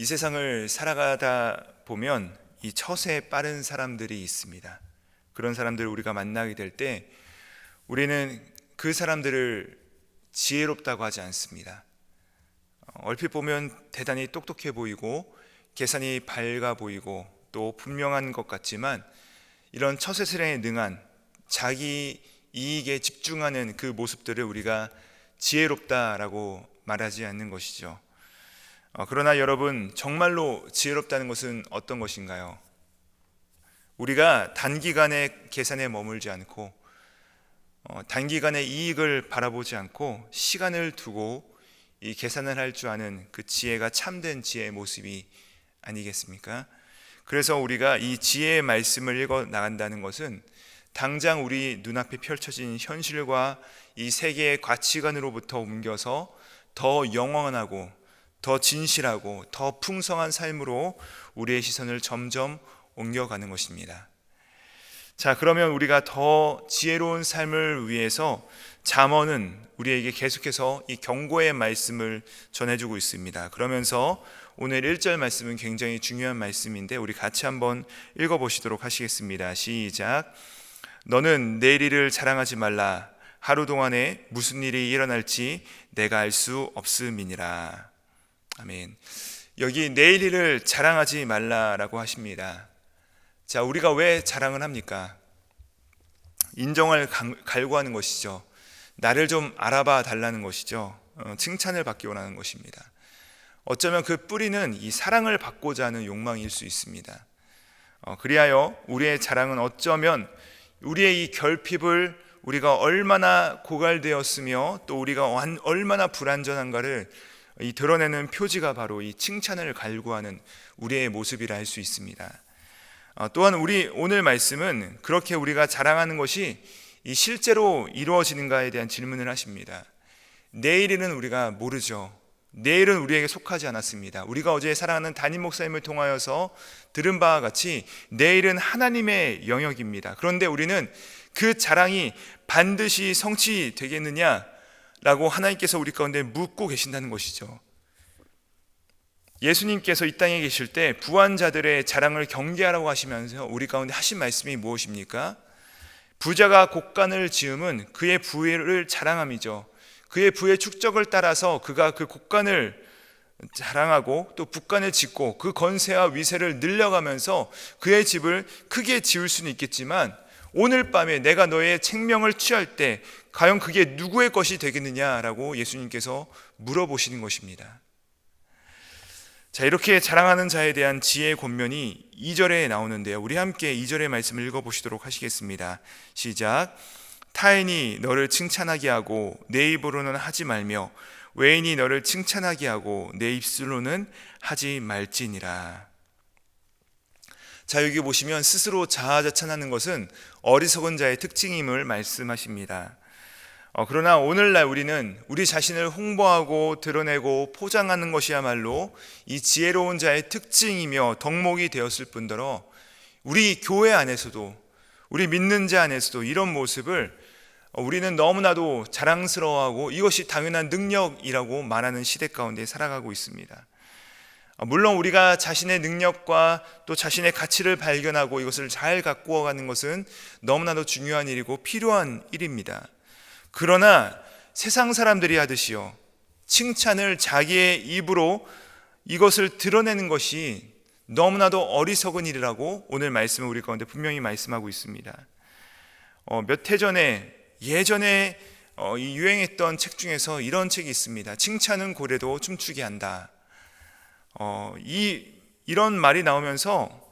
이 세상을 살아가다 보면 이 처세에 빠른 사람들이 있습니다. 그런 사람들을 우리가 만나게 될 때 우리는 그 사람들을 지혜롭다고 하지 않습니다. 어, 얼핏 보면 대단히 똑똑해 보이고 계산이 밝아 보이고 또 분명한 것 같지만 이런 처세술에 능한 자기 이익에 집중하는 그 모습들을 우리가 지혜롭다라고 말하지 않는 것이죠. 어, 그러나 여러분 정말로 지혜롭다는 것은 어떤 것인가요? 우리가 단기간의 계산에 머물지 않고 어, 단기간의 이익을 바라보지 않고 시간을 두고 이 계산을 할 줄 아는 그 지혜가 참된 지혜의 모습이 아니겠습니까? 그래서 우리가 이 지혜의 말씀을 읽어 나간다는 것은 당장 우리 눈앞에 펼쳐진 현실과 이 세계의 가치관으로부터 옮겨서 더 영원하고 더 진실하고 더 풍성한 삶으로 우리의 시선을 점점 옮겨가는 것입니다. 자, 그러면 우리가 더 지혜로운 삶을 위해서 잠언은 우리에게 계속해서 이 경고의 말씀을 전해주고 있습니다. 그러면서 오늘 1절 말씀은 굉장히 중요한 말씀인데 우리 같이 한번 읽어보시도록 하시겠습니다. 시작. 너는 내일 일을 자랑하지 말라. 하루 동안에 무슨 일이 일어날지 내가 알 수 없음이니라. 아멘. 여기 내일 일을 자랑하지 말라라고 하십니다. 자, 우리가 왜 자랑을 합니까? 인정을 갈구하는 것이죠. 나를 좀 알아봐 달라는 것이죠. 어, 칭찬을 받기 원하는 것입니다. 어쩌면 그 뿌리는 이 사랑을 받고자 하는 욕망일 수 있습니다. 어, 그리하여 우리의 자랑은 어쩌면 우리의 이 결핍을 우리가 얼마나 고갈되었으며 또 우리가 얼마나 불완전한가를 이 드러내는 표지가 바로 이 칭찬을 갈구하는 우리의 모습이라 할 수 있습니다. 어, 또한 우리 오늘 말씀은 그렇게 우리가 자랑하는 것이 이 실제로 이루어지는가에 대한 질문을 하십니다. 내일은 우리가 모르죠. 내일은 우리에게 속하지 않았습니다. 우리가 어제 사랑하는 담임 목사님을 통하여서 들은 바와 같이 내일은 하나님의 영역입니다. 그런데 우리는 그 자랑이 반드시 성취되겠느냐? 라고 하나님께서 우리 가운데 묻고 계신다는 것이죠. 예수님께서 이 땅에 계실 때 부한자들의 자랑을 경계하라고 하시면서 우리 가운데 하신 말씀이 무엇입니까? 부자가 곡간을 지음은 그의 부를 자랑함이죠. 그의 부의 축적을 따라서 그가 그 곡간을 자랑하고 또 북간을 짓고 그 건세와 위세를 늘려가면서 그의 집을 크게 지을 수는 있겠지만 오늘 밤에 내가 너의 생명을 취할 때 과연 그게 누구의 것이 되겠느냐라고 예수님께서 물어보시는 것입니다. 자, 이렇게 자랑하는 자에 대한 지혜의 권면이 2절에 나오는데요. 우리 함께 2절의 말씀을 읽어 보시도록 하시겠습니다. 시작. 타인이 너를 칭찬하게 하고 내 입으로는 하지 말며 외인이 너를 칭찬하게 하고 내 입술로는 하지 말지니라. 자, 여기 보시면 스스로 자아자찬하는 것은 어리석은 자의 특징임을 말씀하십니다. 어, 그러나 오늘날 우리는 우리 자신을 홍보하고 드러내고 포장하는 것이야말로 이 지혜로운 자의 특징이며 덕목이 되었을 뿐더러 우리 교회 안에서도 우리 믿는 자 안에서도 이런 모습을 우리는 너무나도 자랑스러워하고 이것이 당연한 능력이라고 말하는 시대 가운데 살아가고 있습니다. 어, 물론 우리가 자신의 능력과 또 자신의 가치를 발견하고 이것을 잘 가꾸어 가는 것은 너무나도 중요한 일이고 필요한 일입니다. 그러나 세상 사람들이 하듯이요. 칭찬을 자기의 입으로 이것을 드러내는 것이 너무나도 어리석은 일이라고 오늘 말씀을 우리 가운데 분명히 말씀하고 있습니다. 어, 몇 해 전에 예전에 어, 이 유행했던 책 중에서 이런 책이 있습니다. 칭찬은 고래도 춤추게 한다. 어, 이 이런 말이 나오면서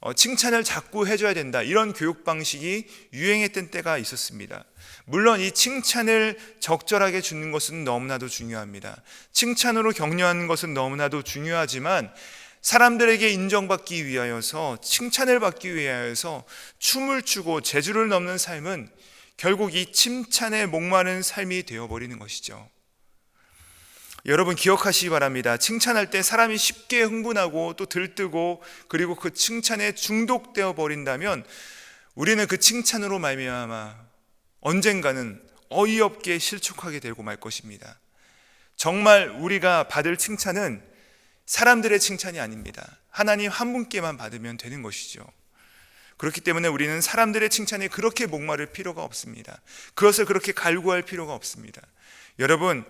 어, 칭찬을 자꾸 해줘야 된다. 이런 교육 방식이 유행했던 때가 있었습니다. 물론 이 칭찬을 적절하게 주는 것은 너무나도 중요합니다. 칭찬으로 격려하는 것은 너무나도 중요하지만 사람들에게 인정받기 위하여서 칭찬을 받기 위하여서 춤을 추고 재주를 넘는 삶은 결국 이 칭찬에 목마른 삶이 되어버리는 것이죠. 여러분 기억하시기 바랍니다. 칭찬할 때 사람이 쉽게 흥분하고 또 들뜨고 그리고 그 칭찬에 중독되어 버린다면 우리는 그 칭찬으로 말미암아 언젠가는 어이없게 실축하게 되고 말 것입니다. 정말 우리가 받을 칭찬은 사람들의 칭찬이 아닙니다. 하나님 한 분께만 받으면 되는 것이죠. 그렇기 때문에 우리는 사람들의 칭찬에 그렇게 목마를 필요가 없습니다. 그것을 그렇게 갈구할 필요가 없습니다. 여러분,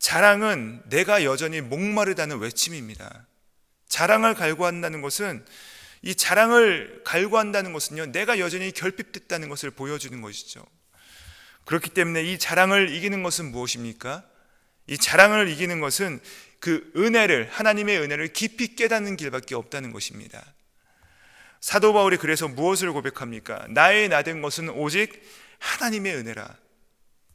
자랑은 내가 여전히 목마르다는 외침입니다. 자랑을 갈구한다는 것은 이 자랑을 갈구한다는 것은요, 내가 여전히 결핍됐다는 것을 보여주는 것이죠. 그렇기 때문에 이 자랑을 이기는 것은 무엇입니까? 이 자랑을 이기는 것은 그 은혜를, 하나님의 은혜를 깊이 깨닫는 길밖에 없다는 것입니다. 사도 바울이 그래서 무엇을 고백합니까? 나의 나된 것은 오직 하나님의 은혜라.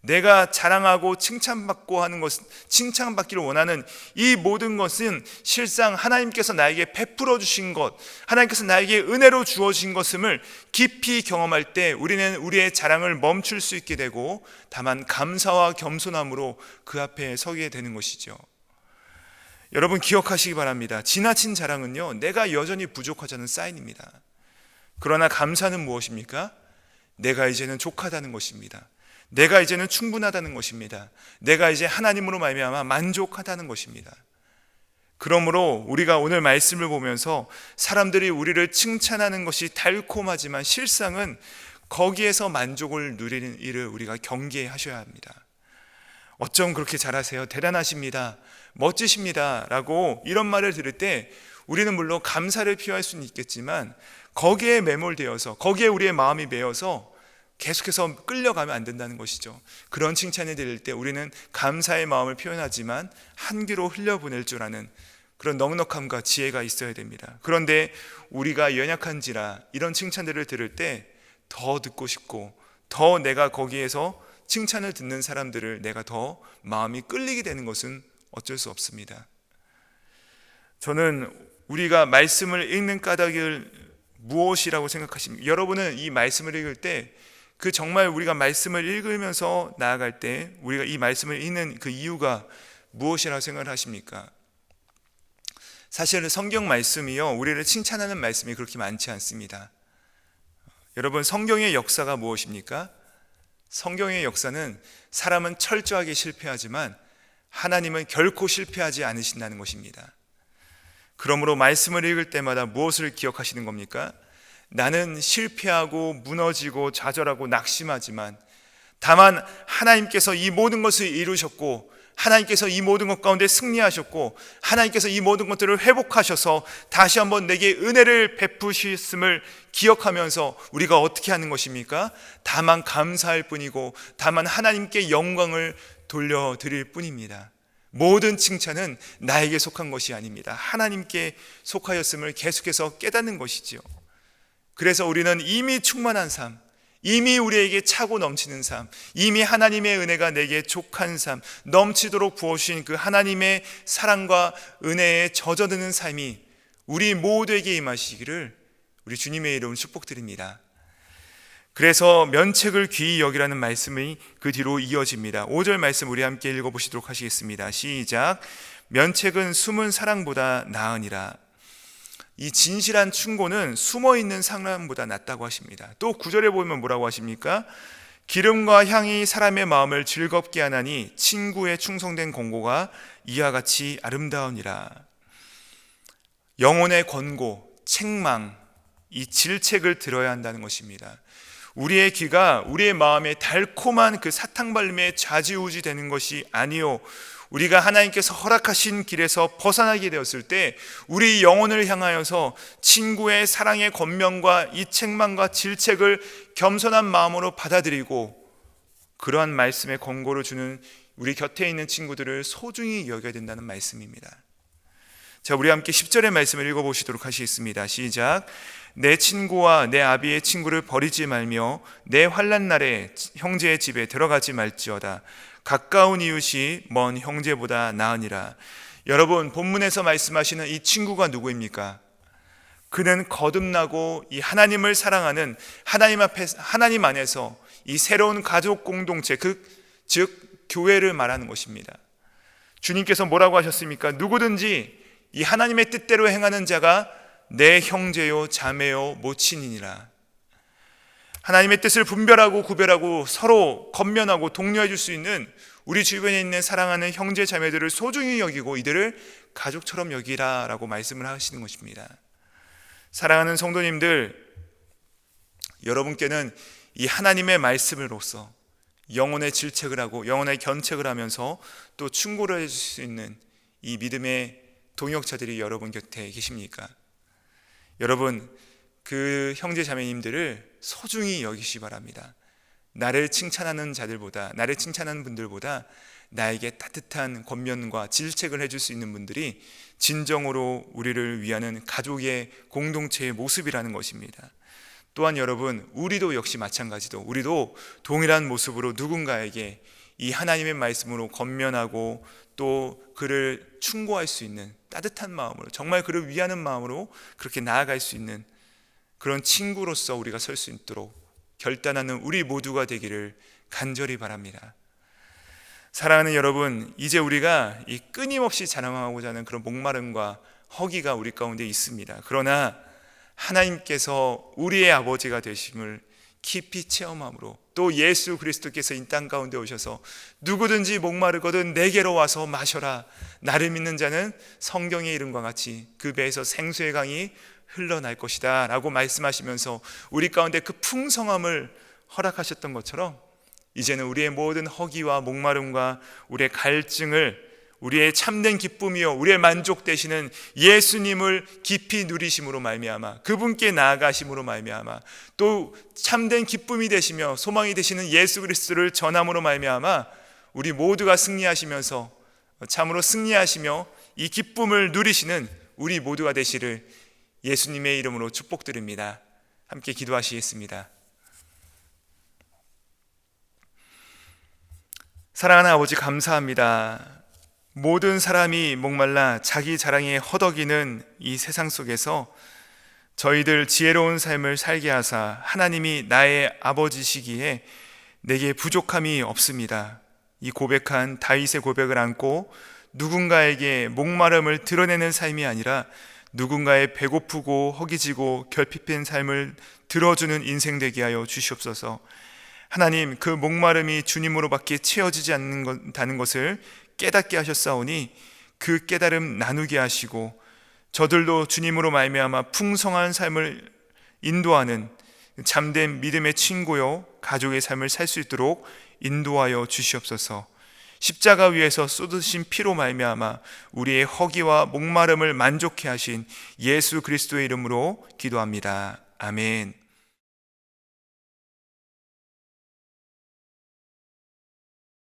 내가 자랑하고 칭찬받고 하는 것, 칭찬받기를 원하는 이 모든 것은 실상 하나님께서 나에게 베풀어 주신 것, 하나님께서 나에게 은혜로 주어진 것임을 깊이 경험할 때 우리는 우리의 자랑을 멈출 수 있게 되고 다만 감사와 겸손함으로 그 앞에 서게 되는 것이죠. 여러분 기억하시기 바랍니다. 지나친 자랑은요, 내가 여전히 부족하자는 사인입니다. 그러나 감사는 무엇입니까? 내가 이제는 족하다는 것입니다. 내가 이제는 충분하다는 것입니다. 내가 이제 하나님으로 말미암아 만족하다는 것입니다. 그러므로 우리가 오늘 말씀을 보면서 사람들이 우리를 칭찬하는 것이 달콤하지만 실상은 거기에서 만족을 누리는 일을 우리가 경계하셔야 합니다. 어쩜 그렇게 잘하세요? 대단하십니다. 멋지십니다. 라고 이런 말을 들을 때 우리는 물론 감사를 표할 수는 있겠지만 거기에 매몰되어서 거기에 우리의 마음이 매여서 계속해서 끌려가면 안 된다는 것이죠. 그런 칭찬이 들릴 때 우리는 감사의 마음을 표현하지만 한 귀로 흘려보낼 줄 아는 그런 넉넉함과 지혜가 있어야 됩니다. 그런데 우리가 연약한지라 이런 칭찬들을 들을 때 더 듣고 싶고 더 내가 거기에서 칭찬을 듣는 사람들을 내가 더 마음이 끌리게 되는 것은 어쩔 수 없습니다. 저는 우리가 말씀을 읽는 까닭을 무엇이라고 생각하십니까? 여러분은 이 말씀을 읽을 때 그 정말 우리가 말씀을 읽으면서 나아갈 때 우리가 이 말씀을 읽는 그 이유가 무엇이라고 생각을 하십니까? 사실 성경 말씀이요 우리를 칭찬하는 말씀이 그렇게 많지 않습니다. 여러분 성경의 역사가 무엇입니까? 성경의 역사는 사람은 철저하게 실패하지만 하나님은 결코 실패하지 않으신다는 것입니다. 그러므로 말씀을 읽을 때마다 무엇을 기억하시는 겁니까? 나는 실패하고 무너지고 좌절하고 낙심하지만 다만 하나님께서 이 모든 것을 이루셨고 하나님께서 이 모든 것 가운데 승리하셨고 하나님께서 이 모든 것들을 회복하셔서 다시 한번 내게 은혜를 베푸셨음을 기억하면서 우리가 어떻게 하는 것입니까? 다만 감사할 뿐이고 다만 하나님께 영광을 돌려드릴 뿐입니다. 모든 칭찬은 나에게 속한 것이 아닙니다. 하나님께 속하였음을 계속해서 깨닫는 것이지요. 그래서 우리는 이미 충만한 삶, 이미 우리에게 차고 넘치는 삶, 이미 하나님의 은혜가 내게 족한 삶, 넘치도록 부어주신 그 하나님의 사랑과 은혜에 젖어드는 삶이 우리 모두에게 임하시기를 우리 주님의 이름 축복드립니다. 그래서 면책을 귀히 여기라는 말씀이 그 뒤로 이어집니다. 5절 말씀 우리 함께 읽어보시도록 하시겠습니다. 시작. 면책은 숨은 사랑보다 나으니라. 이 진실한 충고는 숨어 있는 사랑보다 낫다고 하십니다. 또 구절에 보면 뭐라고 하십니까? 기름과 향이 사람의 마음을 즐겁게 하나니 친구의 충성된 공고가 이와 같이 아름다우니라. 영혼의 권고, 책망, 이 질책을 들어야 한다는 것입니다. 우리의 귀가 우리의 마음에 달콤한 그 사탕 발림에 좌지우지 되는 것이 아니요 우리가 하나님께서 허락하신 길에서 벗어나게 되었을 때 우리 영혼을 향하여서 친구의 사랑의 권면과 이 책망과 질책을 겸손한 마음으로 받아들이고 그러한 말씀의 권고를 주는 우리 곁에 있는 친구들을 소중히 여겨야 된다는 말씀입니다. 자, 우리 함께 10절의 말씀을 읽어 보시도록 하시겠습니다. 시작. 내 친구와 내 아비의 친구를 버리지 말며 내 환란 날에 형제의 집에 들어가지 말지어다. 가까운 이웃이 먼 형제보다 나으니라. 여러분 본문에서 말씀하시는 이 친구가 누구입니까? 그는 거듭나고 이 하나님을 사랑하는 하나님 앞에 하나님 안에서 이 새로운 가족 공동체 그즉 교회를 말하는 것입니다. 주님께서 뭐라고 하셨습니까? 누구든지 이 하나님의 뜻대로 행하는 자가 내 형제요 자매요 모친이니라. 하나님의 뜻을 분별하고 구별하고 서로 건면하고 독려해 줄 수 있는 우리 주변에 있는 사랑하는 형제 자매들을 소중히 여기고 이들을 가족처럼 여기라라고 말씀을 하시는 것입니다. 사랑하는 성도님들 여러분께는 이 하나님의 말씀으로서 영혼의 질책을 하고 영혼의 견책을 하면서 또 충고를 해줄 수 있는 이 믿음의 동역자들이 여러분 곁에 계십니까? 여러분 그 형제 자매님들을 소중히 여기시 바랍니다. 나를 칭찬하는 자들보다 나를 칭찬하는 분들보다 나에게 따뜻한 권면과 질책을 해줄 수 있는 분들이 진정으로 우리를 위하는 가족의 공동체의 모습이라는 것입니다. 또한 여러분, 우리도 역시 마찬가지도 우리도 동일한 모습으로 누군가에게 이 하나님의 말씀으로 건면하고 또 그를 충고할 수 있는 따뜻한 마음으로 정말 그를 위하는 마음으로 그렇게 나아갈 수 있는 그런 친구로서 우리가 설 수 있도록 결단하는 우리 모두가 되기를 간절히 바랍니다. 사랑하는 여러분, 이제 우리가 이 끊임없이 자랑하고자 하는 그런 목마름과 허기가 우리 가운데 있습니다. 그러나 하나님께서 우리의 아버지가 되심을 깊이 체험함으로 또 예수 그리스도께서 이 땅 가운데 오셔서 누구든지 목마르거든 내게로 와서 마셔라 나를 믿는 자는 성경의 이름과 같이 그 배에서 생수의 강이 흘러날 것이다 라고 말씀하시면서 우리 가운데 그 풍성함을 허락하셨던 것처럼 이제는 우리의 모든 허기와 목마름과 우리의 갈증을 우리의 참된 기쁨이요 우리의 만족 되시는 예수님을 깊이 누리심으로 말미암아 그분께 나아가심으로 말미암아 또 참된 기쁨이 되시며 소망이 되시는 예수 그리스도를 전함으로 말미암아 우리 모두가 승리하시면서 참으로 승리하시며 이 기쁨을 누리시는 우리 모두가 되시를 예수님의 이름으로 축복드립니다. 함께 기도하시겠습니다. 사랑하는 아버지 감사합니다. 모든 사람이 목말라 자기 자랑에 허덕이는 이 세상 속에서 저희들 지혜로운 삶을 살게 하사 하나님이 나의 아버지시기에 내게 부족함이 없습니다. 이 고백한 다윗의 고백을 안고 누군가에게 목마름을 드러내는 삶이 아니라 누군가의 배고프고 허기지고 결핍된 삶을 들어주는 인생 되게 하여 주시옵소서. 하나님 그 목마름이 주님으로밖에 채워지지 않는다는 것을 깨닫게 하셨사오니 그 깨달음 나누게 하시고 저들도 주님으로 말미암아 풍성한 삶을 인도하는 잠된 믿음의 친구요 가족의 삶을 살 수 있도록 인도하여 주시옵소서. 십자가 위에서 쏟으신 피로 말미암아 우리의 허기와 목마름을 만족해 하신 예수 그리스도의 이름으로 기도합니다. 아멘.